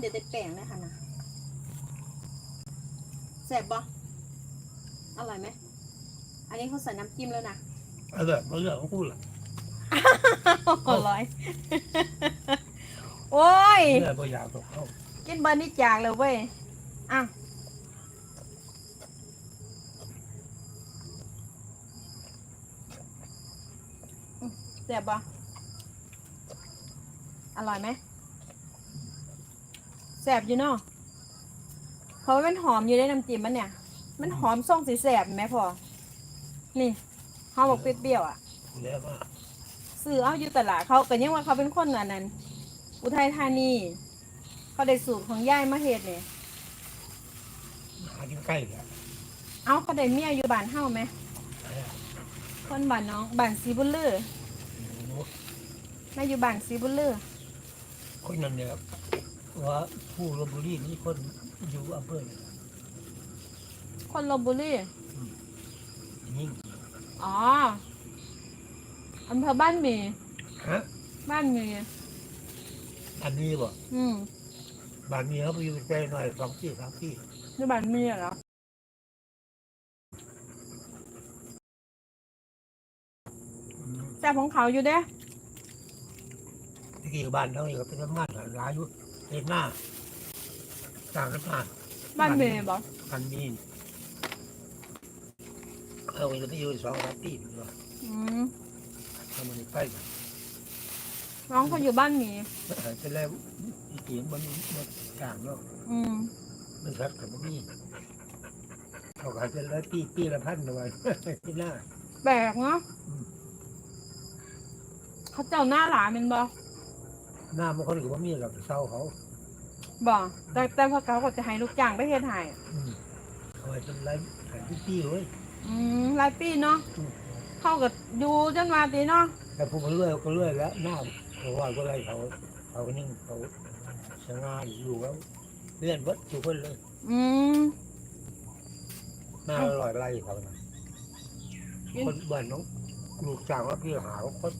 เดี๋ยวได้แป้งได้ค่ะนะแซ่บบ่อร่อยไหม อันนี้เขาใส่น้ำจิ้มแล้วนะเออมันเรื่องของกูล่ะอร่อย โอ้ย เรื่องบ่อยากตกเข้ากินเบอร์นี่จากเลยเว้ย อะอืมแซ่บปะอร่อยไหม แซ่บอยู่เนาะเพราะว่ามันหอมอยู่ในน้ำจิ้มมันเนี่ย มันหอมส่งสีแซ่บไหมพอนี่หอมบอกเปรี้ยวๆอะแล้วมาซื้อเอาอยู่ตลาดเขาก็ยังว่าเขาเป็นคนอันนั้น อุทัยธานี เขาได้สูตรของย่ายมาเฮ็ดเนี่ยหากินใกล้แล้วเอาเขาได้เมียอยู่บ้านเฮาไหม คนบ้านน้องบ้านสีบุญลือมาอยู่บ้านสีบุญลือคนนั้นเนี่ย ว่าผู้ลบบุรีนี่คนอยู่อำเภอนี่คนลบบุรียิ่งอ๋ออำเภอบ้านหมีฮะบ้านหมีอันนี้บ่อืมบ้านนี้เขาไปอยู่ใกล้หน่อยสองที่สามที่อยู่บ้านหมีเหรอแต่ของเขาอยู่เด้ที่กี่บ้านเขาอยู่เป็นบ้านหลายอยู่ เห็นหน้าต่างกันมาบ้านหมีบอกอันนี้เอาไปอยู่สองสามที่เนาะอืมทำมันไปน้องเขาอยู่บ้านหมีจะแล้วเสียงมันมันต่างเนาะอืมมันชัดกับมันนี่เขาขายเป็นละปีปีละพันเอาไว้ที่หน้า แปลกเนาะเขาเจ้าหน้าหลานเป็นบอ หน้ามันคนกับว่ามีหรอกเศร้าเขาบอกแต่แต่พอเขาก็จะให้ลูกจ้างไปเฮ็ดให้อืมเอาไว้เป็นไรขายที่ปีเว้ยอืมหลายปีเนาะอืมเขาก็อยู่จนมาตีเนาะแต่พวกมันเลื่อยก็เลื่อยแล้วหน้าเขาว่าก็ไรเขาเขาก็นิ่งเขาสง่าอยู่แล้วเลื่อนวัดทุกคนเลยอืมหน้าลอยไล่เขานะกินคนบ้านน้องลูกจ้างว่าพี่หาว่าคน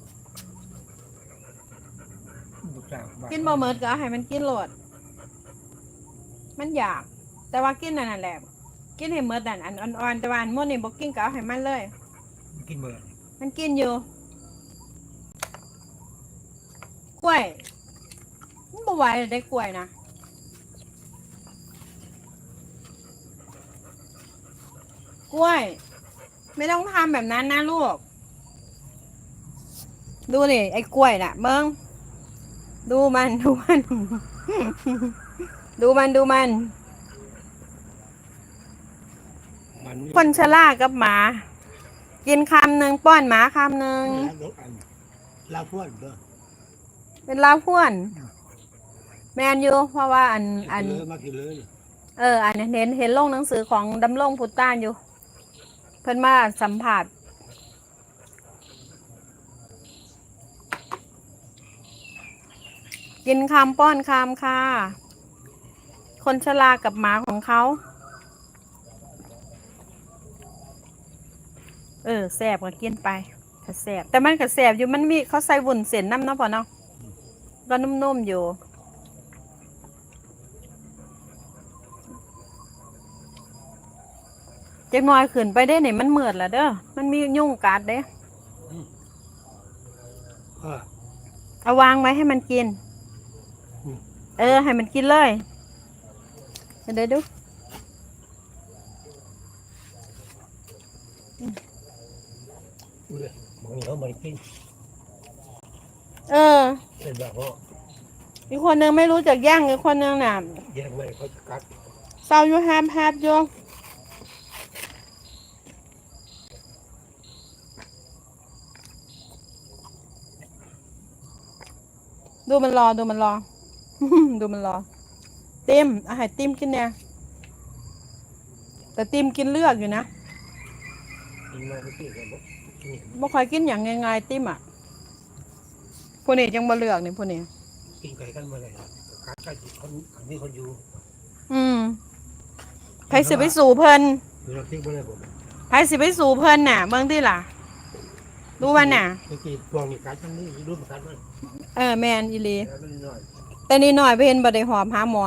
ลูกจ้างบ้ากินบ่เมิดก็เอาให้มันกินโหลด มันอยาก แต่ว่ากินนั่นนะแหละ กินให้เมิดนั่นอันอ่อนๆแต่ว่าอันมื้อนี้บ่กินก็เอาให้มันเลย กินเมื่อมันกินอยู่กล้วยมันบ่ไหวเลยได้กล้วยนะกล้วย ไม่ต้องทำแบบนั้นนะลูก ดูนี่ไอ้กล้วยน่ะเบิ้ง ดูมัน ดูมัน ดูมันดูมัน มันคนชรากับหมา กินคำหนึ่งป้อนหมาคำหนึ่งลาพวนเด้อเป็นลาพ่วน แมนอยู่เพราะว่าอันอัน เลยมากินเลยเออ อันเห็นเห็นลงหนังสือของดำรงพุตตานอยู่ เพิ่นมาสัมผัส กินคำป้อนคำค่ะ คนชรากับหมาของเขา เออแสบก็กินไปถ้าแสบแต่มันก็แสบอยู่มันมีเขาใส่วุ้นเส้นน้ำเนาะพอเนาะก็นุ่มๆอยู่จักหน่อยขึ้นไปได้เนี่ยมันเหมือดแล้วเด้อ มันมียุ่งกัดเด้เออเอาวางไว้ให้มันกินอืม เออ ให้มันกินเลยเดี๋ยวดูอุ้ยมองเขาไม่กินเออเป็นแบบว่าอีกคนนึงไม่รู้จักย่างอีกคนนึงน่ะแยกไม่เขาจะกัดเศร้าอยู่แฮมแฮบอยู่ดูมันรอ ดูมันรอ ดูมันรอติมอาหารติมกินเนี่ยแต่ติมกินเลือกอยู่นะกินมาไม่กินกันบอกนี่บ่ค่อยกินอย่างง่ายๆติมอะพวกนี้ยังบ่เลือกนี่พวกนี้กินไก่กันเมื่อไหร่กัดกันคนมีคนอยู่ อืมไผสิไปสู่เพิ่นอยู่เราทิ้งไปเลยผมไผสิไปสู่เพิ่นน่ะเบิ่งติล่ะดูมันน่ะเมื่อกี้ปลองนี่กัดทั้งนี้รู้มันกัดมันเออแมนอีหลี แต่นี่หน่อยไปเห็นบ่ได้หอมหาหมอ